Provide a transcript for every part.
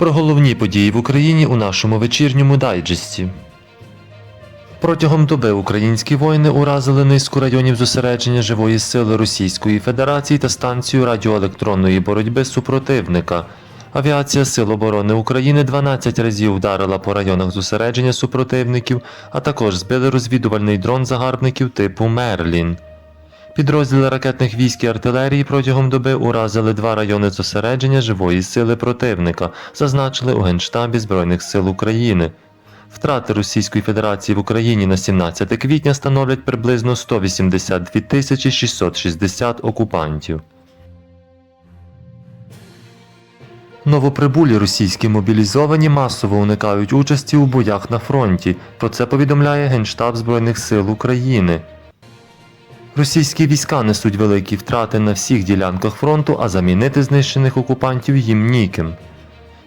Про головні події в Україні у нашому вечірньому дайджесті. Протягом доби українські воїни уразили низку районів зосередження живої сили Російської Федерації та станцію радіоелектронної боротьби супротивника. Авіація Сил оборони України 12 разів вдарила по районах зосередження супротивників, а також збили розвідувальний дрон загарбників типу Мерлін. Підрозділи ракетних військ і артилерії протягом доби уразили два райони зосередження живої сили противника, зазначили у Генштабі Збройних сил України. Втрати Російської Федерації в Україні на 17 квітня становлять приблизно 182 тисячі 660 окупантів. Новоприбулі російські мобілізовані масово уникають участі у боях на фронті. Про це повідомляє Генштаб Збройних сил України. Російські війська несуть великі втрати на всіх ділянках фронту, а замінити знищених окупантів їм ніким.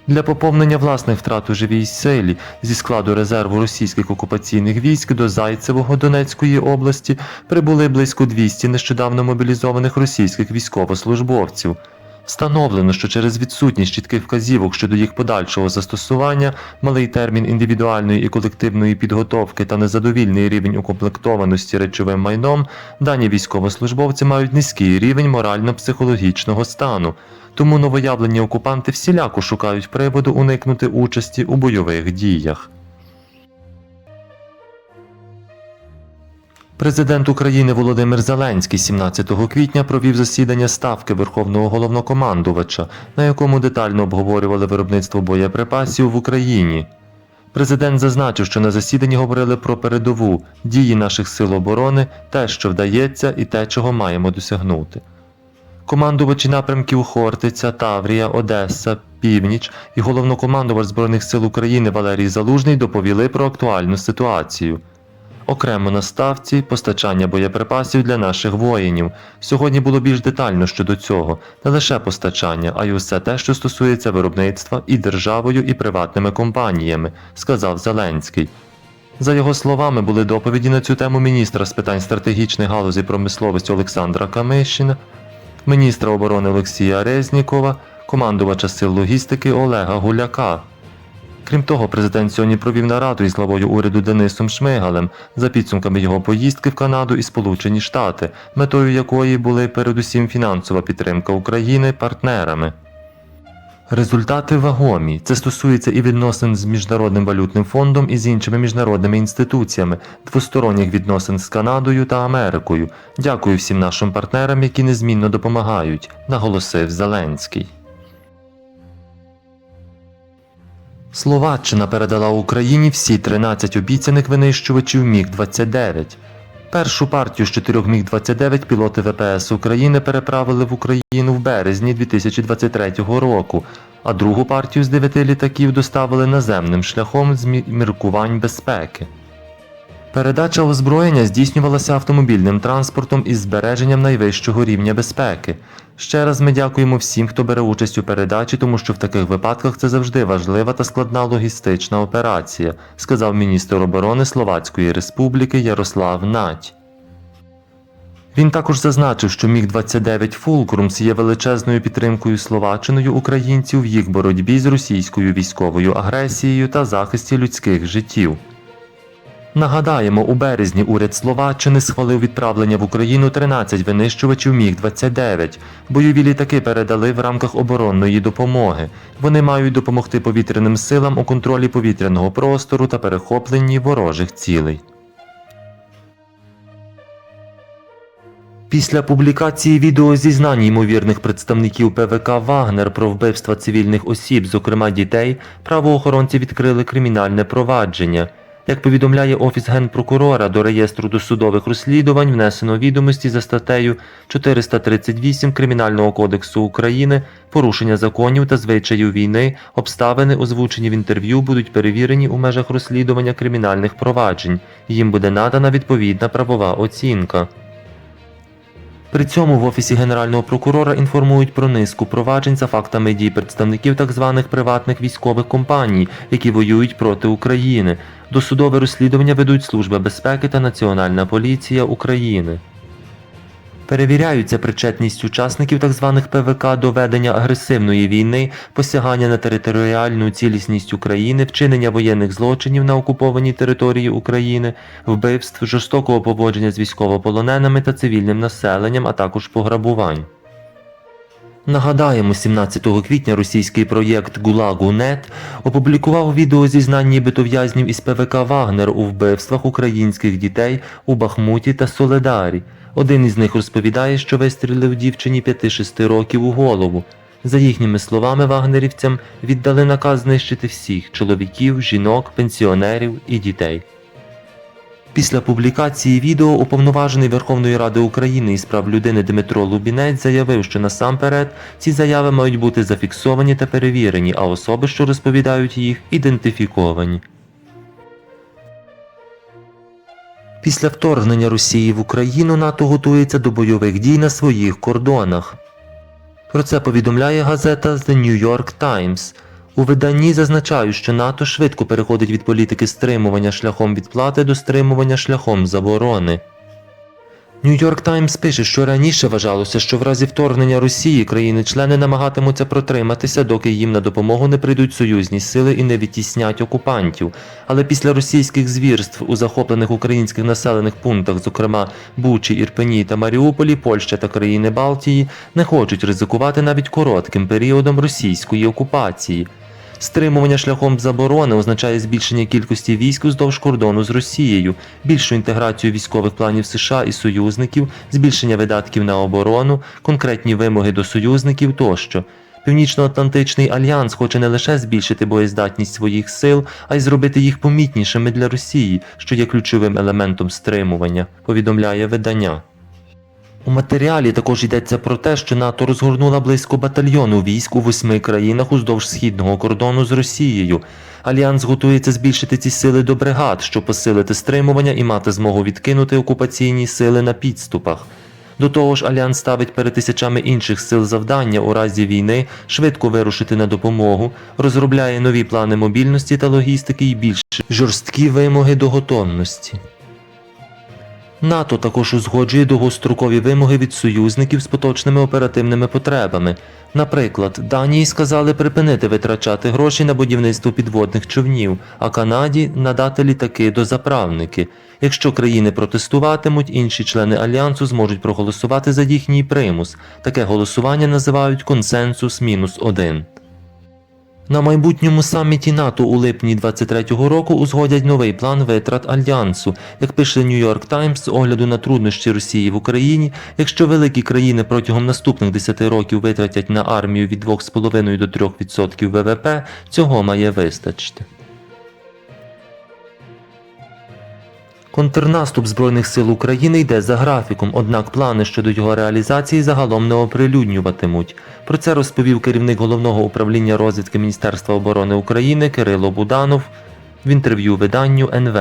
Для поповнення власних втрат у живій силі зі складу резерву російських окупаційних військ до Зайцевого Донецької області прибули близько 200 нещодавно мобілізованих російських військовослужбовців. Встановлено, що через відсутність чітких вказівок щодо їх подальшого застосування, малий термін індивідуальної і колективної підготовки та незадовільний рівень укомплектованості речовим майном, дані військовослужбовці мають низький рівень морально-психологічного стану. Тому новоявлені окупанти всіляко шукають приводу уникнути участі у бойових діях. Президент України Володимир Зеленський 17 квітня провів засідання ставки Верховного головнокомандувача, на якому детально обговорювали виробництво боєприпасів в Україні. Президент зазначив, що на засіданні говорили про передову дії наших сил оборони, те, що вдається, і те, чого маємо досягнути. Командувачі напрямків Хортиця, Таврія, Одеса, Північ і головнокомандувач Збройних сил України Валерій Залужний доповіли про актуальну ситуацію. Окремо на ставці постачання боєприпасів для наших воїнів. Сьогодні було більш детально щодо цього, не лише постачання, а й усе те, що стосується виробництва і державою, і приватними компаніями, сказав Зеленський. За його словами, були доповіді на цю тему міністра з питань стратегічних галузі промисловості Олександра Камишина, міністра оборони Олексія Резнікова, командувача сил логістики Олега Гуляка. Крім того, президент сьогодні провів нараду із главою уряду Денисом Шмигалем за підсумками його поїздки в Канаду і Сполучені Штати, метою якої були передусім фінансова підтримка України партнерами. Результати вагомі. Це стосується і відносин з Міжнародним валютним фондом і з іншими міжнародними інституціями, двосторонніх відносин з Канадою та Америкою. Дякую всім нашим партнерам, які незмінно допомагають, наголосив Зеленський. Словаччина передала Україні всі 13 обіцяних винищувачів Міг-29. Першу партію з чотирьох Міг-29 пілоти ВПС України переправили в Україну в березні 2023 року, а другу партію з дев'яти літаків доставили наземним шляхом з міркувань безпеки. Передача озброєння здійснювалася автомобільним транспортом із збереженням найвищого рівня безпеки. Ще раз ми дякуємо всім, хто бере участь у передачі, тому що в таких випадках це завжди важлива та складна логістична операція, сказав міністр оборони Словацької Республіки Ярослав Нать. Він також зазначив, що Міг-29 Фулкрумс є величезною підтримкою Словаччиною українців в їх боротьбі з російською військовою агресією та захисті людських життів. Нагадаємо, у березні уряд Словаччини схвалив відправлення в Україну 13 винищувачів Міг-29. Бойові літаки передали в рамках оборонної допомоги. Вони мають допомогти повітряним силам у контролі повітряного простору та перехопленні ворожих цілей. Після публікації відео зізнань ймовірних представників ПВК Вагнер про вбивства цивільних осіб, зокрема дітей, правоохоронці відкрили кримінальне провадження. Як повідомляє Офіс генпрокурора, до реєстру досудових розслідувань внесено відомості за статтею 438 Кримінального кодексу України порушення законів та звичаїв війни, обставини, озвучені в інтерв'ю, будуть перевірені у межах розслідування кримінальних проваджень. Їм буде надана відповідна правова оцінка. При цьому в Офісі Генерального прокурора інформують про низку проваджень за фактами дій представників так званих приватних військових компаній, які воюють проти України. Досудове розслідування ведуть Служба безпеки та Національна поліція України. Перевіряються причетність учасників так званих ПВК до ведення агресивної війни, посягання на територіальну цілісність України, вчинення воєнних злочинів на окупованій території України, вбивств, жорстокого поводження з військовополоненими та цивільним населенням, а також пограбувань. Нагадаємо, 17 квітня російський проєкт Гулагу.нет опублікував відео зізнань нібито в'язнів із ПВК Вагнер у вбивствах українських дітей у Бахмуті та Соледарі. Один із них розповідає, що вистрілив дівчині 5-6 років у голову. За їхніми словами, вагнерівцям віддали наказ знищити всіх чоловіків, жінок, пенсіонерів і дітей. Після публікації відео уповноважений Верховної Ради України із прав людини Дмитро Лубінець заявив, що насамперед ці заяви мають бути зафіксовані та перевірені, а особи, що розповідають їх, ідентифіковані. Після вторгнення Росії в Україну НАТО готується до бойових дій на своїх кордонах. Про це повідомляє газета The New York Times. У виданні зазначають, що НАТО швидко переходить від політики стримування шляхом відплати до стримування шляхом заборони. Нью-Йорк Таймс пише, що раніше вважалося, що в разі вторгнення Росії країни-члени намагатимуться протриматися, доки їм на допомогу не прийдуть союзні сили і не відтіснять окупантів. Але після російських звірств у захоплених українських населених пунктах, зокрема Бучі, Ірпені та Маріуполі, Польща та країни Балтії, не хочуть ризикувати навіть коротким періодом російської окупації. Стримування шляхом заборони означає збільшення кількості військ уздовж кордону з Росією, більшу інтеграцію військових планів США і союзників, збільшення видатків на оборону, конкретні вимоги до союзників тощо. Північно-Атлантичний альянс хоче не лише збільшити боєздатність своїх сил, а й зробити їх помітнішими для Росії, що є ключовим елементом стримування, повідомляє видання. У матеріалі також йдеться про те, що НАТО розгорнула близько батальйону військ у восьми країнах уздовж східного кордону з Росією. Альянс готується збільшити ці сили до бригад, щоб посилити стримування і мати змогу відкинути окупаційні сили на підступах. До того ж, альянс ставить перед тисячами інших сил завдання у разі війни швидко вирушити на допомогу, розробляє нові плани мобільності та логістики і більш жорсткі вимоги до готовності. НАТО також узгоджує довгострокові вимоги від союзників з поточними оперативними потребами. Наприклад, Данії сказали припинити витрачати гроші на будівництво підводних човнів, а Канаді надати літаки до заправники. Якщо країни протестуватимуть, інші члени альянсу зможуть проголосувати за їхній примус. Таке голосування називають консенсус мінус один. На майбутньому саміті НАТО у липні 23-го року узгодять новий план витрат альянсу. Як пише York Times, з огляду на труднощі Росії в Україні, якщо великі країни протягом наступних 10 років витратять на армію від 2,5 до 3% ВВП, цього має вистачити. Контрнаступ Збройних сил України йде за графіком, однак плани щодо його реалізації загалом не оприлюднюватимуть. Про це розповів керівник головного управління розвідки Міністерства оборони України Кирило Буданов в інтерв'ю виданню НВ.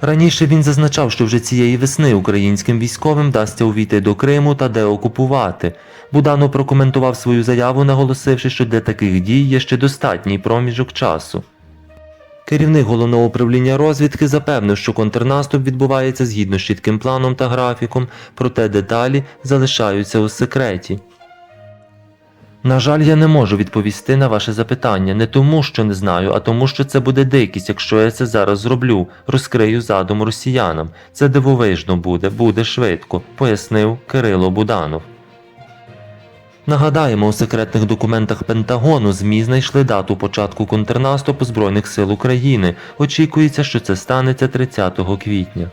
Раніше він зазначав, що вже цієї весни українським військовим вдасться увійти до Криму та деокупувати. Буданов прокоментував свою заяву, наголосивши, що для таких дій є ще достатній проміжок часу. Керівник головного управління розвідки запевнив, що контрнаступ відбувається згідно з чітким планом та графіком, проте деталі залишаються у секреті. На жаль, я не можу відповісти на ваше запитання не тому, що не знаю, а тому, що це буде дикість, якщо я це зараз зроблю, розкрию задум росіянам. Це дивовижно буде, буде швидко, пояснив Кирило Буданов. Нагадаємо, у секретних документах Пентагону ЗМІ знайшли дату початку контрнаступу Збройних сил України. Очікується, що це станеться 30 квітня.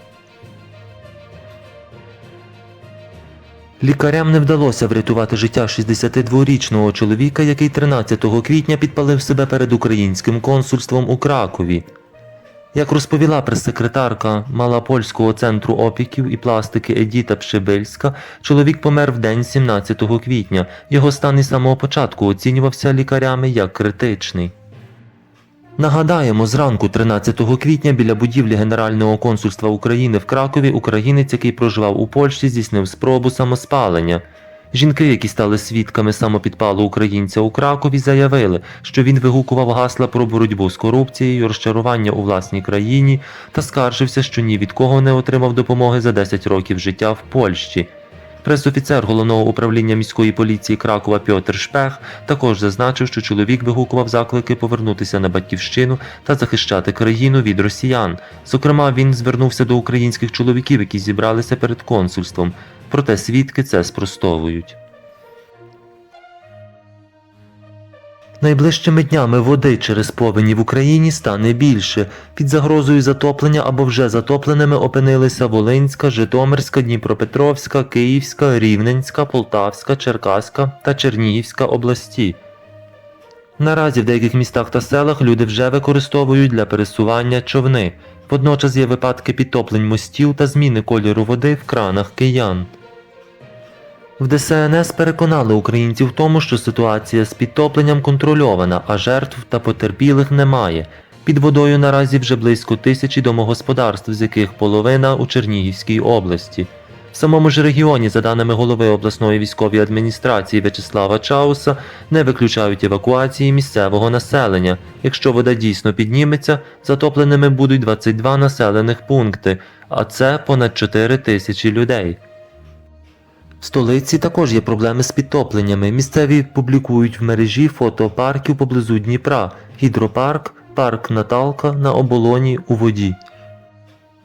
Лікарям не вдалося врятувати життя 62-річного чоловіка, який 13 квітня підпалив себе перед українським консульством у Кракові. Як розповіла прес-секретарка Малопольського центру опіків і пластики Едіта Пшибильська, чоловік помер в день 17 квітня. Його стан із самого початку оцінювався лікарями як критичний. Нагадаємо, зранку 13 квітня біля будівлі Генерального консульства України в Кракові українець, який проживав у Польщі, здійснив спробу самоспалення. Жінки, які стали свідками самопідпалу українця у Кракові, заявили, що він вигукував гасла про боротьбу з корупцією, розчарування у власній країні та скаржився, що ні від кого не отримав допомоги за 10 років життя в Польщі. Пресофіцер головного управління міської поліції Кракова Пьотр Шпех також зазначив, що чоловік вигукував заклики повернутися на батьківщину та захищати країну від росіян. Зокрема, він звернувся до українських чоловіків, які зібралися перед консульством. Проте свідки це спростовують. Найближчими днями води через повені в Україні стане більше. Під загрозою затоплення або вже затопленими опинилися Волинська, Житомирська, Дніпропетровська, Київська, Рівненська, Полтавська, Черкаська та Чернігівська області. Наразі в деяких містах та селах люди вже використовують для пересування човни. Водночас є випадки підтоплень мостів та зміни кольору води в кранах киян. В ДСНС переконали українців в тому, що ситуація з підтопленням контрольована, а жертв та потерпілих немає. Під водою наразі вже близько тисячі домогосподарств, з яких половина у Чернігівській області. В самому ж регіоні, за даними голови обласної військової адміністрації В'ячеслава Чауса, не виключають евакуації місцевого населення. Якщо вода дійсно підніметься, затопленими будуть 22 населених пункти, а це понад 4 тисячі людей. Столиці також є проблеми з підтопленнями. Місцеві публікують в мережі фото парків поблизу Дніпра, гідропарк, парк Наталка на оболоні у воді.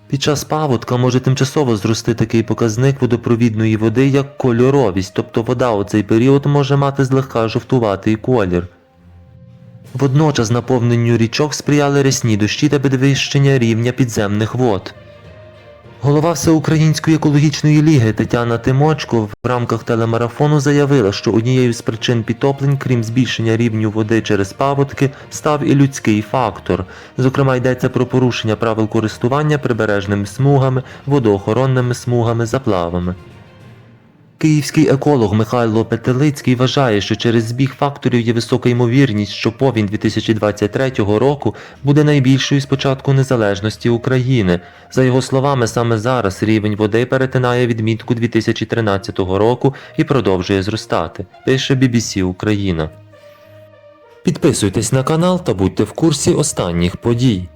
Під час паводка може тимчасово зрости такий показник водопровідної води, як кольоровість, тобто вода у цей період може мати злегка жовтуватий колір. Водночас наповненню річок сприяли рясні дощі та підвищення рівня підземних вод. Голова Всеукраїнської екологічної ліги Тетяна Тимочко в рамках телемарафону заявила, що однією з причин підтоплень, крім збільшення рівню води через паводки, став і людський фактор. Зокрема, йдеться про порушення правил користування прибережними смугами, водоохоронними смугами, заплавами. Київський еколог Михайло Петелицький вважає, що через збіг факторів є висока ймовірність, що повінь 2023 року буде найбільшою з початку незалежності України. За його словами, саме зараз рівень води перетинає відмітку 2013 року і продовжує зростати, пише BBC Україна. Підписуйтесь на канал та будьте в курсі останніх подій.